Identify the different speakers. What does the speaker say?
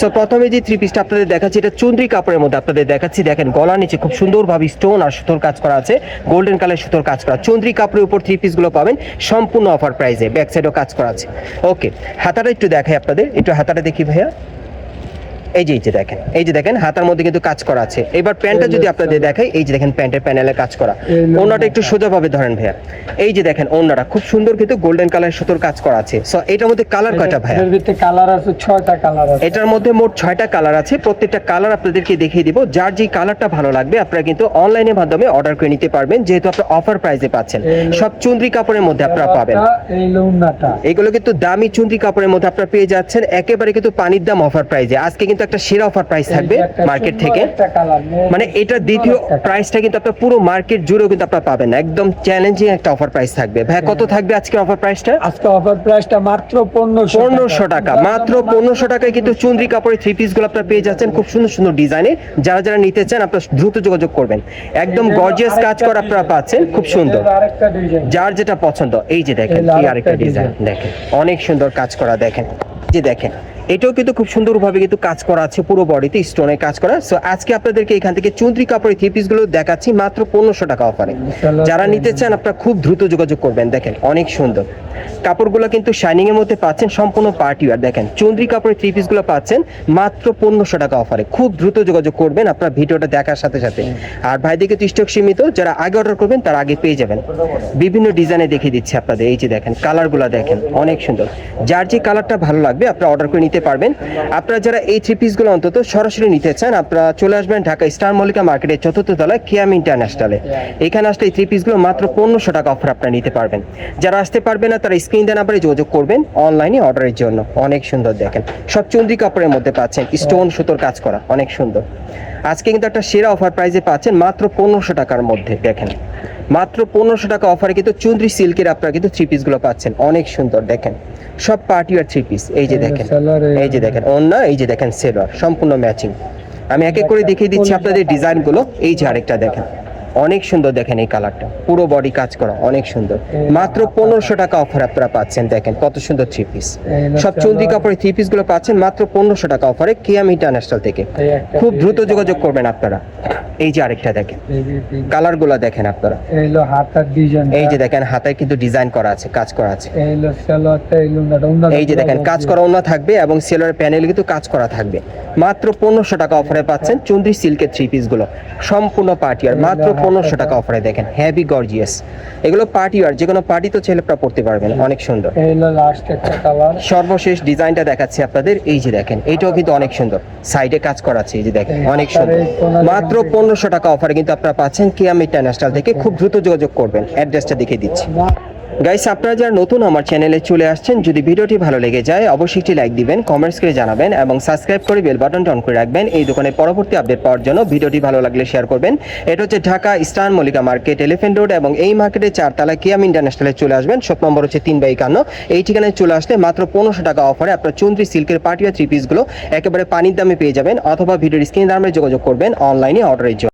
Speaker 1: So প্রথমে যে three পিসটা আপনাদের দেখাচ্ছি, এটা চন্দ্রী কাপড়ের মধ্যে আপনাদের দেখাচ্ছি। দেখেন গলা নিচে খুব সুন্দরভাবে স্টোন আর সুতোর কাজ করা আছে। গোল্ডেন কালার সুতোর কাজ করা। চন্দ্রী কাপড়ের উপর থ্রি পিসগুলো পাবেন। সম্পূর্ণ অফার প্রাইসে ব্যাক সাইডও কাজ করা আছে। ওকে হাতাটা একটু দেখাই আপনাদের। একটু হাতাটা দেখি ভাইয়া। এই যে এই যে দেখেন এই যে দেখেন হাতার মধ্যে কিন্তু কাজ করা আছে। এবার প্যান্টটা যদি আপনাদের দেখাই এই যে দেখেন প্যান্টের প্যানেলে কাজ করা। ওনাটা একটু সোজাভাবে ধরেন ভাইয়া। এই যে দেখেন ওনাটা খুব সুন্দর কিন্তু গোল্ডেন কালার সুতোর কাজ করা আছে। সো এটার মধ্যে কালার কয়টা ভাইয়া?
Speaker 2: এর ভিতরে কালার আছে ছয়টা কালার আছে।
Speaker 1: এটার মধ্যে মোট ছয়টা কালার আছে। প্রত্যেকটা কালার আপনাদেরকে দেখিয়ে দিব। যার যে কালারটা ভালো লাগবে আপনারা কিন্তু অনলাইনের মাধ্যমে অর্ডার করে নিতে পারবেন যেহেতু আপনারা অফার প্রাইসে পাচ্ছেন। সব চুন্দ্রি কাপড়ের মধ্যে আপনারা পাবেন।
Speaker 2: এই লুনাটা
Speaker 1: এগুলো কিন্তু দামি চুন্দ্রি কাপড়ের মধ্যে আপনারা পেয়ে যাচ্ছেন। একেবারে কিন্তু পানির দাম অফার প্রাইসে আজকে কিন্তু একটা সেরা অফার প্রাইস থাকবে মার্কেট থেকে। মানে এটা দ্বিতীয় প্রাইসটা কিন্তু আপনার পুরো মার্কেট জুড়েও কিন্তু আপনারা পাবেন একদম চ্যালেঞ্জিং একটা অফার প্রাইস থাকবে। ভাই কত থাকবে আজকের অফার প্রাইসটা
Speaker 2: আজকে অফার প্রাইসটা মাত্র পনেরোশো
Speaker 1: পনেরোশো টাকা। মাত্র পনেরোশো টাকায় কিন্তু চুন্দ্রি কাপড়ের থ্রি পিসগুলো আপনারা পেয়ে যাচ্ছেন। খুব সুন্দর সুন্দর ডিজাইনে যারা যারা নিতে চান আপনারা দ্রুত যোগাযোগ করবেন। একদম গর্জিয়াস কাজ করা আপনারা পাচ্ছেন। খুব সুন্দর। যার যেটা পছন্দ। এই যে দেখেন
Speaker 2: এই আরেকটা
Speaker 1: আরেকটা ডিজাইন দেখেন অনেক সুন্দর কাজ করা। দেখেন যে দেখেন। এটাও কিন্তু খুব সুন্দরভাবে কিন্তু কাজ করা আছে পুরো বডিতে স্টোনে কাজ করা। সো আজকে আপনাদেরকে এখান থেকে চুন্দ্রি কাপড়ের থ্রি পিসগুলো দেখাচ্ছি মাত্র পনেরোশো টাকা অফারে যারা নিতে চান আপনারা খুব দ্রুত যোগাযোগ করবেন দেখেন অনেক সুন্দর। কাপড়গুলো কিন্তু শাইনিং এর মধ্যে পাচ্ছেন সম্পূর্ণ পার্টি ওয়ার দেখেন চুন্দ্রি কাপড়ের থ্রি পিসগুলো পাচ্ছেন মাত্র পনেরোশো টাকা অফারে খুব দ্রুত যোগাযোগ করবেন আপনার ভিডিওটা দেখার সাথে সাথে। আর ভাইদিকে তো স্টক সীমিত যারা আগে অর্ডার করবেন তারা আগে পেয়ে যাবেন। বিভিন্ন ডিজাইনে দেখিয়ে দিচ্ছি আপনাদের এই যে দেখেন কালারগুলো দেখেন অনেক সুন্দর। যার যে কালারটা ভালো লাগবে আপনারা অর্ডার করে নিতে পারবেন। আপনারা যারা এই থ্রি পিসগুলো অন্তত সরাসরি নিতে চান, আপনারা চলে আসবেন ঢাকা স্টার মল্লিকা মার্কেটের চতুর্থ তলায় কিয়াম ইন্টারন্যাশনালে এখানে আসলে এই থ্রি পিসগুলো মাত্র পনেরোশো টাকা অফার আপনারা নিতে পারবেন। যারা আসতে পারবে না, তারা স্ক্রিন দেওয়া নাম্বারে যোগাযোগ করবেন অনলাইনে অর্ডারের জন্য। অনেক সুন্দর দেখেন। সব চুন্দ্রি কাপড়ের মধ্যে পাচ্ছেন স্টোন সুতোর কাজ করা। অনেক সুন্দর। আজকে কিন্তু একটা সেরা অফার প্রাইসে পাচ্ছেন মাত্র পনেরোশো টাকার মধ্যে, দেখেন। মাত্র পনেরোশো টাকা অফারে কিন্তু চুন্দ্রি সিল্কের আপনারা কিন্তু থ্রি পিসগুলো পাচ্ছেন। অনেক সুন্দর দেখেন। সব পার্টি আর থ্রি পিস এই যে দেখেন
Speaker 2: এই-
Speaker 1: যে দেখেন অন্য এই যে দেখেন সেলর সম্পূর্ণ ম্যাচিং আমি এক এক করে দেখিয়ে দিচ্ছি আপনাদের ডিজাইনগুলো এই যে আরেকটা দেখেন অনেক সুন্দর দেখেন এই কালারটা পুরো বডি কাজ করা অনেক সুন্দর। মাত্র পনেরোশো টাকা অফার আপনারা পাচ্ছেন দেখেন কত সুন্দর থ্রি পিস সব চন্দ্রি কাপড়ের থ্রি পিসগুলো পাচ্ছেন মাত্র পনেরোশো টাকা অফারে কিয়াম ইন্টারন্যাশনাল থেকে। খুব দ্রুত যোগাযোগ করবেন আপনারা। এই যে আরেকটা দেখেন। কালারগুলা দেখেন আপনারা।
Speaker 2: এইলো হাতার ডিজাইন
Speaker 1: এই যে দেখেন হাতায় কিন্তু ডিজাইন করা আছে কাজ করা আছে।
Speaker 2: এই হলো সালোয়ারটা এই
Speaker 1: যে দেখেন কাজ করা থাকবে এবং সেলোয়ার প্যানেল কিন্তু কাজ করা থাকবে। মাত্র পনেরোশো টাকা অফারে পাচ্ছেন চুন্দ্রি সিল্কের থ্রি পিসগুলো। সম্পূর্ণ পার্টি আর মাত্র পনেরোশো টাকা অফারে দেখেন হ্যাভি গর্জিয়াস এগুলো পার্টি আর যে কোনো পার্টি তো ছেলেপরা পড়তে পারবেন অনেক সুন্দর। সর্বশেষ ডিজাইনটা দেখাচ্ছি আপনাদের এই যে দেখেন এইটাও কিন্তু অনেক সুন্দর। সাইডে কাজ করা আছে এই যে দেখেন অনেক সুন্দর। মাত্র পনেরোশো টাকা অফারে কিন্তু আপনারা পাচ্ছেন কিয়াম ইন্টারন্যাশনাল থেকে খুব দ্রুত যোগাযোগ করবেন। অ্যাড্রেসটা দেখে দিচ্ছি। গাইস আপনারা যারা নতুন আমার চ্যানেলে চলে আসছেন, যদি ভিডিওটি ভালো লেগে যায়, অবশ্যই একটি লাইক দিবেন কমেন্টস করে জানাবেন এবং সাবস্ক্রাইব করে বেল বাটনটা অন করে রাখবেন। এই দোকানের পরবর্তী আপডেট পাওয়ার জন্য ভিডিওটি ভালো লাগলে শেয়ার করবেন। এটা হচ্ছে Dhaka star Mallika market elephant road এবং এই মার্কেটে চারতলা কিয়াম ইন্টারন্যাশনালে চলে আসবেন। শপ নম্বর হচ্ছে তিন বাই একান্ন। এই ঠিকানায় চলে আসলে মাত্র পনেরোশো টাকা অফারে আপনার চৌত্রিশ সিল্কের পার্টি পাটিয়া থ্রি পিসগুলো একেবারে পানির দামে পেয়ে যাবেন অথবা ভিডিওর স্ক্রিন দামে যোগাযোগ করবেন অনলাইনে অর্ডারের জন্য।